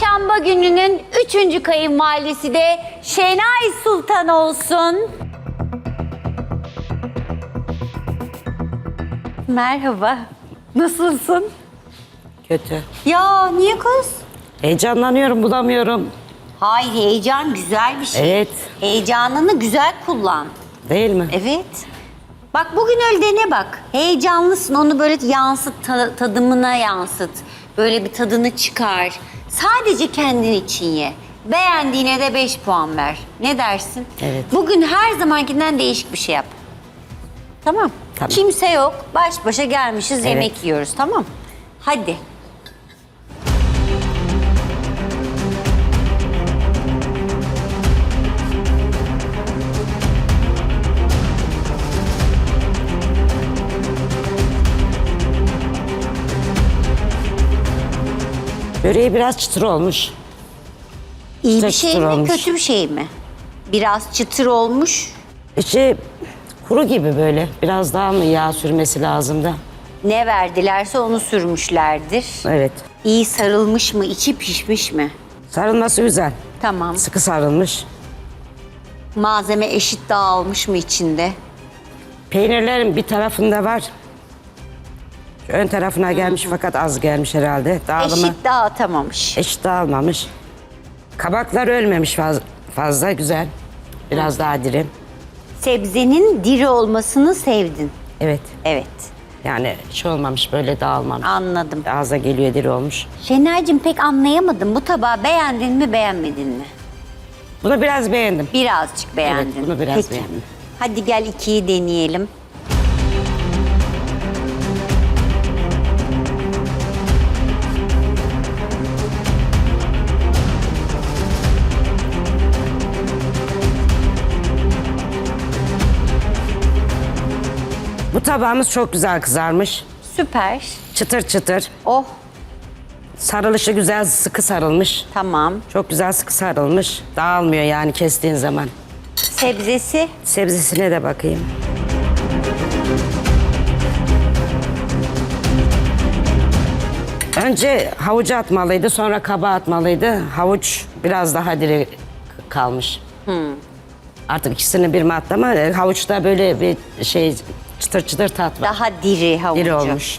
Çarşamba gününün üçüncü kayınvalidesi de Şenay Sultan olsun. Merhaba. Nasılsın? Kötü. Ya niye kız? Heyecanlanıyorum bulamıyorum. Hayır heyecan güzel bir şey. Evet. Heyecanını güzel kullan. Değil mi? Evet. Bak bugün öyle dene bak. Heyecanlısın onu böyle yansıt, ta- tadımına yansıt. Böyle bir tadını çıkar. Sadece kendin için ye. Beğendiğine de 5 puan ver. Ne dersin? Evet. Bugün her zamankinden değişik bir şey yap. Tamam. Tamam. Kimse yok. Baş başa gelmişiz yemek yiyoruz tamam. Hadi. Böreği biraz çıtır olmuş. İyi bir şey mi olmuş. kötü bir şey mi? Biraz çıtır olmuş. İçi kuru gibi böyle. Biraz daha mı yağ sürmesi lazım da? Ne verdilerse onu sürmüşlerdir. Evet. İyi sarılmış mı, içi pişmiş mi? Sarılması güzel. Tamam. Sıkı sarılmış. Malzeme eşit dağılmış mı içinde? Peynirlerin bir tarafında var. Ön tarafına gelmiş fakat az gelmiş herhalde. Dağılımı Eşit dağıtamamış. eşit dağılmamış. Kabaklar ölmemiş faz- fazla güzel. Biraz daha diri. Sebzenin diri olmasını sevdin. Evet. Evet, Yani şey olmamış böyle dağılmamış. anladım. Ağza geliyor diri olmuş. Şener'cim pek anlayamadım. Bu tabağı beğendin mi, beğenmedin mi? Bunu biraz beğendim. Birazcık beğendin. bunu biraz beğendim. Hadi gel ikiyi deneyelim. Bu tabağımız çok güzel kızarmış. Süper. Çıtır çıtır. Oh, Sarılışı güzel sıkı sarılmış. tamam. Çok güzel sıkı sarılmış. Dağılmıyor yani kestiğin zaman. Sebzesi Sebzesine de bakayım. Önce havucu atmalıydı, sonra kaba atmalıydı. Havuç biraz daha diri kalmış. Artık ikisini bir mi attı ama e, havuçta böyle bir şey çıtır çıtır tat var. daha diri havucu. Diri olmuş.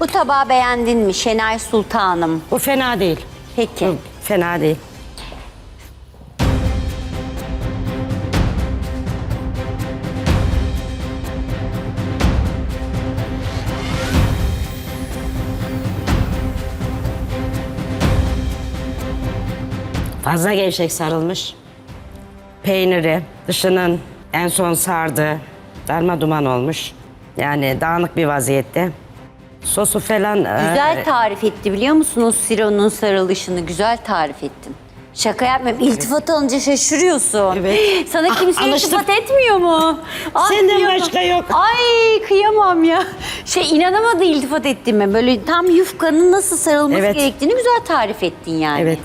Bu tabağı beğendin mi Şenay Sultanım? Bu fena değil. Peki. Bu fena değil. Fazla gevşek sarılmış. Peyniri dışının en son sardı. Darma duman olmuş. Yani dağınık bir vaziyette. Sosu falan... e, Güzel tarif etti biliyor musunuz Siro'nun sarılışını? Güzel tarif ettin. Şaka yapmıyorum. İltifat alınca şaşırıyorsun. Evet. Sana kimse Ah, alıştım. iltifat etmiyor mu? Ah, Senden kıyamam. başka yok. Ay kıyamam ya. Şey inanamadı iltifat ettiğime. Böyle tam yufkanın nasıl sarılması Evet. gerektiğini güzel tarif ettin yani. Evet.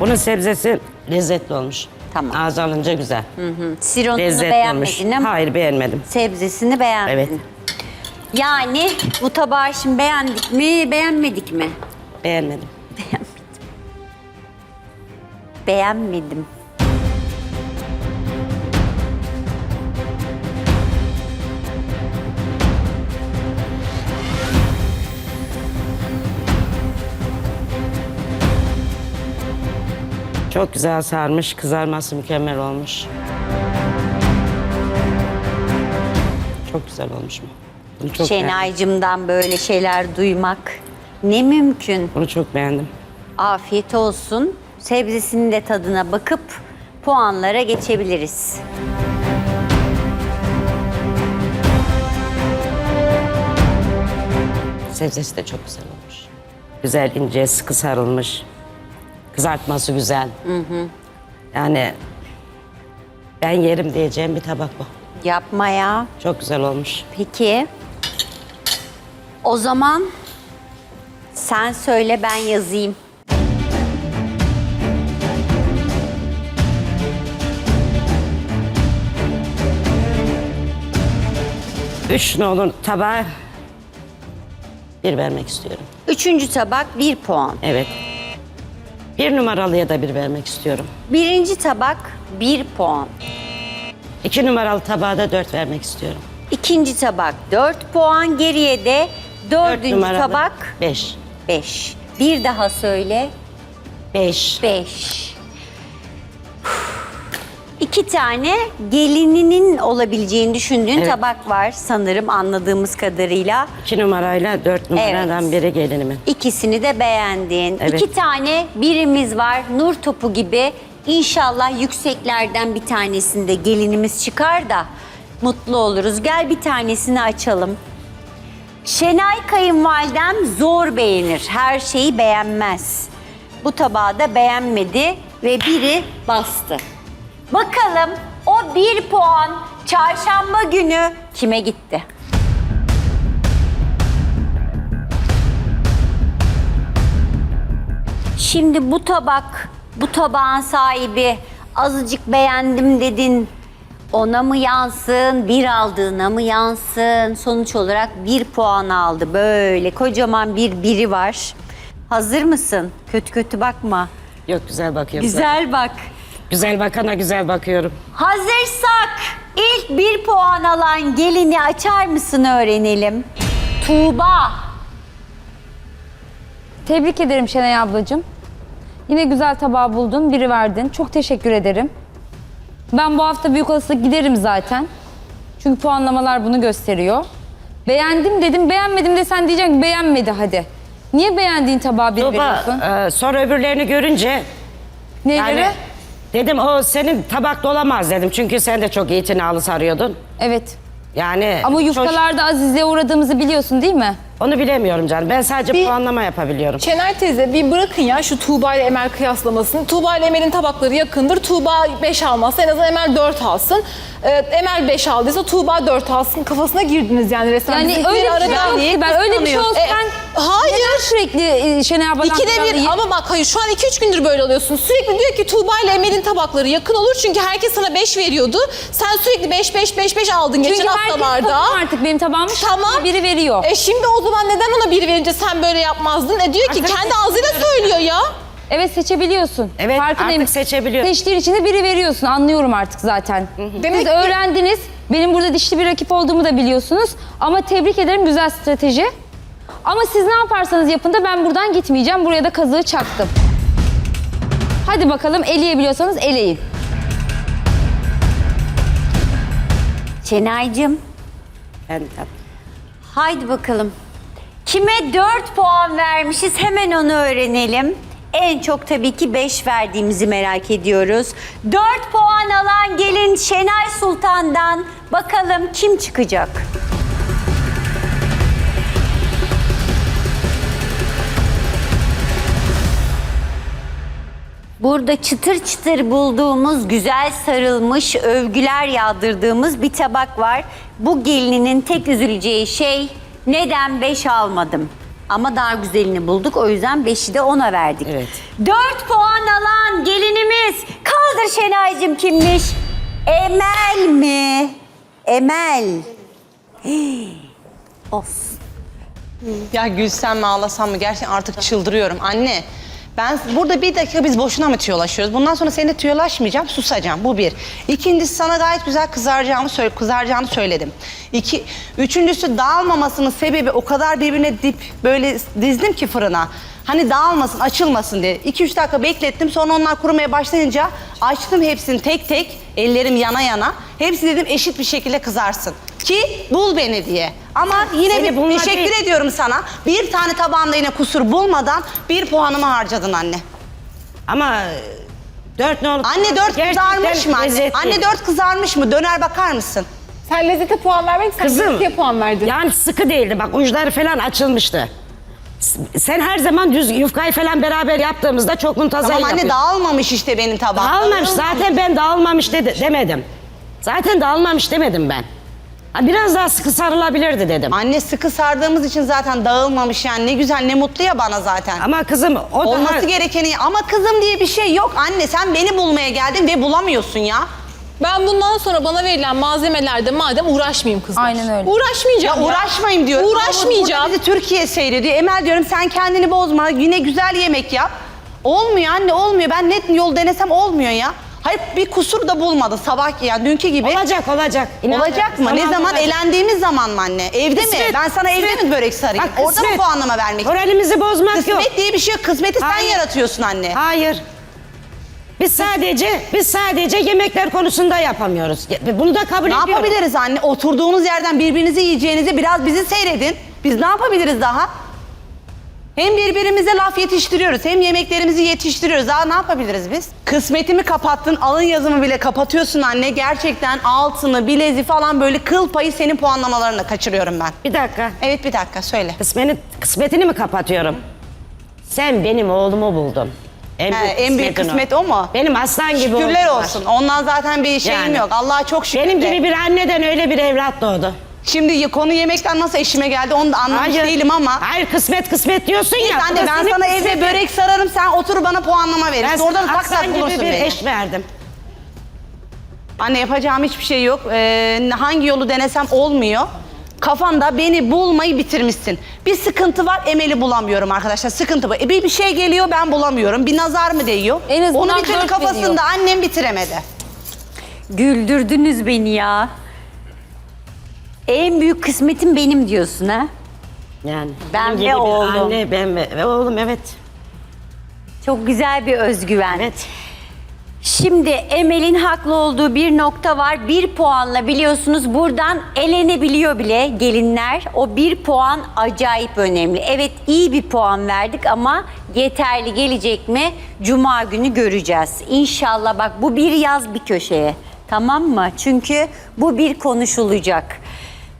Bunun sebzesi lezzetli olmuş. Tamam. Ağız alınca güzel. Sironunu Lezzetli olmuş. beğenmedin ama Hayır beğenmedim. sebzesini beğendin. Evet. Yani bu tabağı şimdi beğendik mi, beğenmedik mi? Beğenmedim. Beğenmedim. Çok güzel sarmış. Kızarması mükemmel olmuş. Çok güzel olmuş mu? Bunu çok beğendim. Şenaycımdan böyle şeyler duymak ne mümkün. Bunu çok beğendim. Afiyet olsun. Sebzesinin de tadına bakıp puanlara geçebiliriz. Sebzesi de çok güzel olmuş. Güzel ince sıkı sarılmış. Kızartması güzel. Yani ben yerim diyeceğim bir tabak bu. Yapma ya. Çok güzel olmuş. Peki. O zaman sen söyle ben yazayım. Üç nolu tabağı Bir vermek istiyorum. Üçüncü tabak bir puan. Evet. Bir numaralıya da bir vermek istiyorum. Birinci tabak bir puan. İki numaralı tabağa da dört vermek istiyorum. İkinci tabak dört puan. Geriye de Dört dördüncü numaralı tabak Beş. beş. Bir daha söyle. Beş. Beş. İki tane gelininin olabileceğini düşündüğün Evet. tabak var sanırım anladığımız kadarıyla. İki numarayla dört numaradan biri gelinimin. İkisini de beğendin. Evet. İki tane birimiz var nur topu gibi. İnşallah yükseklerden bir tanesinde gelinimiz çıkar da mutlu oluruz. Gel bir tanesini açalım. Şenay kayınvalidem zor beğenir. Her şeyi beğenmez. Bu tabağı da beğenmedi ve biri bastı. Bakalım o bir puan çarşamba günü kime gitti? Şimdi bu tabak, bu tabağın sahibi azıcık beğendim dedin. Ona mı yansın, bir aldığına mı yansın? Sonuç olarak bir puan aldı. Böyle kocaman bir biri var. Hazır mısın? Kötü kötü bakma. Yok güzel bakıyorum. Güzel bak. Güzel bakana güzel bakıyorum. Hazırsak ilk bir puan alan gelini açar mısın öğrenelim. Tuğba. Tebrik ederim Şenay ablacığım. Yine güzel tabağı buldun, biri verdin. Çok teşekkür ederim. Ben bu hafta büyük olasılık giderim zaten. Çünkü puanlamalar bunu gösteriyor. Beğendim dedim, beğenmedim de sen diyeceksin ki beğenmedi hadi. Niye beğendiğin tabağı bir veriyorsun? Baba e, sonra öbürlerini görünce Neleri? yani dedim o senin tabakta olamaz dedim. Çünkü sen de çok itinalı sarıyordun. Evet. Yani Ama çok- yufkalarda Aziz'e uğradığımızı biliyorsun değil mi? onu bilemiyorum canım. Ben sadece Bir- puanlama yapabiliyorum. Şener teyze bir bırakın ya şu Tuğba ile Emel kıyaslamasını. Tuğba ile Emel'in tabakları yakındır. Tuğba 5 almazsa en azından Emel 4 alsın. Ee, Emel 5 aldıysa Tuğba 4 alsın. Kafasına girdiniz yani resmen. Yani Bizimkileri öyle bir şey aradan yok ki ben. Öyle bir şey olsa E, ben hayır. neden sürekli e, Şenay abladan İkide bir ama bak hayır şu an 2-3 gündür böyle oluyorsun. Sürekli diyor ki Tuğba ile Emel'in tabakları yakın olur çünkü herkes sana 5 veriyordu. Sen sürekli 5 5 5 5 aldın geçen Çünkü herkes haftalarda. tanıyor artık benim tabağımı. Tamam. Biri veriyor. E şimdi o zaman neden ona bir verince sen böyle yapmazdın? E diyor ki Artık kendi ağzıyla söylüyor ya. Evet seçebiliyorsun. Evet, Farkındayım. artık seçebiliyorsun. Seçtiğin için de biri veriyorsun. Anlıyorum artık zaten. Demek Siz ki- öğrendiniz. Benim burada dişli bir rakip olduğumu da biliyorsunuz. Ama tebrik ederim güzel strateji. Ama siz ne yaparsanız yapın da ben buradan gitmeyeceğim. Buraya da kazığı çaktım. Hadi bakalım eleyebiliyorsanız eleyin. Şenaycığım Ben, Haydi bakalım. Kime 4 puan vermişiz hemen onu öğrenelim. En çok tabii ki 5 verdiğimizi merak ediyoruz. 4 puan alan gelin Şenay Sultan'dan bakalım kim çıkacak? Burada çıtır çıtır bulduğumuz, güzel sarılmış, övgüler yağdırdığımız bir tabak var. Bu gelininin tek üzüleceği şey neden 5 almadım? Ama daha güzelini bulduk o yüzden 5'i de ona verdik. Evet. 4 puan alan gelinimiz kaldır Şenaycığım kimmiş? Emel mi? Emel. Hii, Of. Ya gülsem mi ağlasam mı gerçekten artık çıldırıyorum. Anne ben burada bir dakika biz boşuna mı tüyolaşıyoruz? Bundan sonra seninle tüyolaşmayacağım, susacağım. Bu bir. İkincisi sana gayet güzel kızaracağımı söyle, kızaracağını söyledim. İki, üçüncüsü dağılmamasının sebebi o kadar birbirine dip böyle dizdim ki fırına. Hani dağılmasın, açılmasın diye. İki üç dakika beklettim. Sonra onlar kurumaya başlayınca açtım hepsini tek tek. Ellerim yana yana. Hepsi dedim eşit bir şekilde kızarsın. Ki bul beni diye. Ama yine Seni bir bunlar teşekkür değil. ediyorum sana. Bir tane tabağında yine kusur bulmadan bir puanımı harcadın anne. ama e, dört ne olur? Anne dört Gerçekten kızarmış mı anne? lezzetli. Anne dört kızarmış mı? Döner bakar mısın? Sen lezzete puan vermek sen Kızım. lezzete puan verdin. Yani sıkı değildi bak uçları falan açılmıştı. S- Sen her zaman düz yufkayı falan beraber yaptığımızda çok muntazam Tamam anne yapıyorsun. dağılmamış işte benim tabağım. Dağılmamış zaten ben dağılmamış dedi, demedim. Zaten dağılmamış demedim ben. Biraz daha sıkı sarılabilirdi dedim. Anne sıkı sardığımız için zaten dağılmamış yani ne güzel ne mutlu ya bana zaten. Ama kızım o Olması daha... gerekeni ama kızım diye bir şey yok anne sen beni bulmaya geldin ve bulamıyorsun ya. Ben bundan sonra bana verilen malzemelerde madem uğraşmayayım kızlar. Aynen öyle. Uğraşmayacağım Ya uğraşmayayım diyorum. Uğraşmayacağım. Burada bizi Türkiye seyrediyor. Emel diyorum sen kendini bozma. Yine güzel yemek yap. Olmuyor anne olmuyor. Ben net yol denesem olmuyor ya. Hayır bir kusur da bulmadı sabah yani dünkü gibi. Olacak olacak. İnan Olacak mı? Ne zaman olacak. elendiğimiz zaman mı anne? Evde mi? Kısmet, Ben sana evde mi börek sarayım? Bak, Orada mı kısmet. puanlama vermek Moralimizi bozmak yok. Kısmet diye bir şey yok. Kısmeti sen Hayır. yaratıyorsun anne. Hayır. Biz sadece biz sadece yemekler konusunda yapamıyoruz. Bunu da kabul Ne ediyorum. yapabiliriz anne? Oturduğunuz yerden birbirinizi yiyeceğinizi biraz bizi seyredin. Biz ne yapabiliriz daha? Hem birbirimize laf yetiştiriyoruz hem yemeklerimizi yetiştiriyoruz. Daha ne yapabiliriz biz? Kısmetimi kapattın, alın yazımı bile kapatıyorsun anne. Gerçekten altını, bilezi falan böyle kıl payı senin puanlamalarına kaçırıyorum ben. Bir dakika. Evet bir dakika söyle. Kısmeni, kısmetini mi kapatıyorum? Sen benim oğlumu buldun. En He, en büyük kısmetin kısmet o mu? Benim aslan gibi Şükürler oğlum var. olsun. Ondan zaten bir şeyim Yani. yok. Allah'a çok şükür. Benim de. gibi bir anneden öyle bir evlat doğdu. Şimdi konu yemekten nasıl eşime geldi onu da anlamış değilim ama. Hayır kısmet kısmet diyorsun Neyse ya. bu anne ben sana evde börek sararım sen otur bana puanlama verirsin. Ben Orada da sana tak tak aslan gibi bulursun bir beni. eş verdim. Anne yapacağım hiçbir şey yok. Ee, hangi yolu denesem olmuyor. Kafanda beni bulmayı bitirmişsin. Bir sıkıntı var Emel'i bulamıyorum arkadaşlar. Sıkıntı bu. E, bir, bir şey geliyor ben bulamıyorum. Bir nazar mı değiyor? En azından Onu bir türlü dört kafasında veriyor. annem bitiremedi. Güldürdünüz beni ya. En büyük kısmetim benim diyorsun ha? Yani. Ben benim ve gibi bir oğlum. Anne ben ve, ve oğlum evet. Çok güzel bir özgüven. Evet. Şimdi Emel'in haklı olduğu bir nokta var. Bir puanla biliyorsunuz buradan elenebiliyor bile gelinler. O bir puan acayip önemli. Evet iyi bir puan verdik ama yeterli gelecek mi? Cuma günü göreceğiz. İnşallah bak bu bir yaz bir köşeye. Tamam mı? Çünkü bu bir konuşulacak.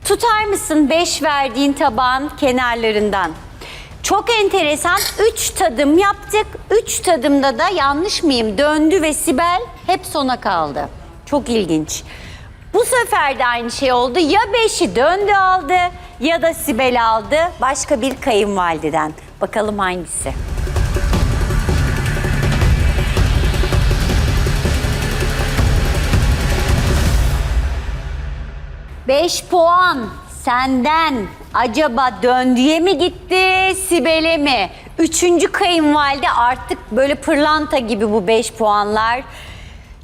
Tutar mısın 5 verdiğin tabağın kenarlarından? Çok enteresan. Üç tadım yaptık. Üç tadımda da yanlış mıyım? Döndü ve Sibel hep sona kaldı. Çok ilginç. Bu sefer de aynı şey oldu. Ya beşi döndü aldı ya da Sibel aldı. Başka bir kayınvalideden. Bakalım hangisi? Beş puan senden acaba döndüye mi gitti Sibel'e mi? Üçüncü kayınvalide artık böyle pırlanta gibi bu beş puanlar.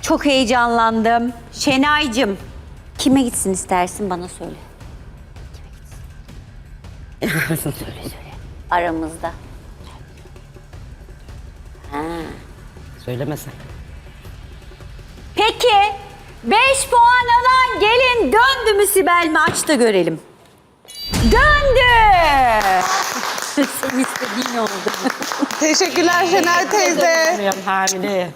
Çok heyecanlandım. Şenay'cığım kime gitsin istersin bana söyle. Kime gitsin? söyle söyle. Aramızda. Söylemesen. Peki 5 puan alan gelin döndü mü Sibel mi aç da görelim. Döndü. Senin istediğin oldu. Teşekkürler Şener teyze. Hamile.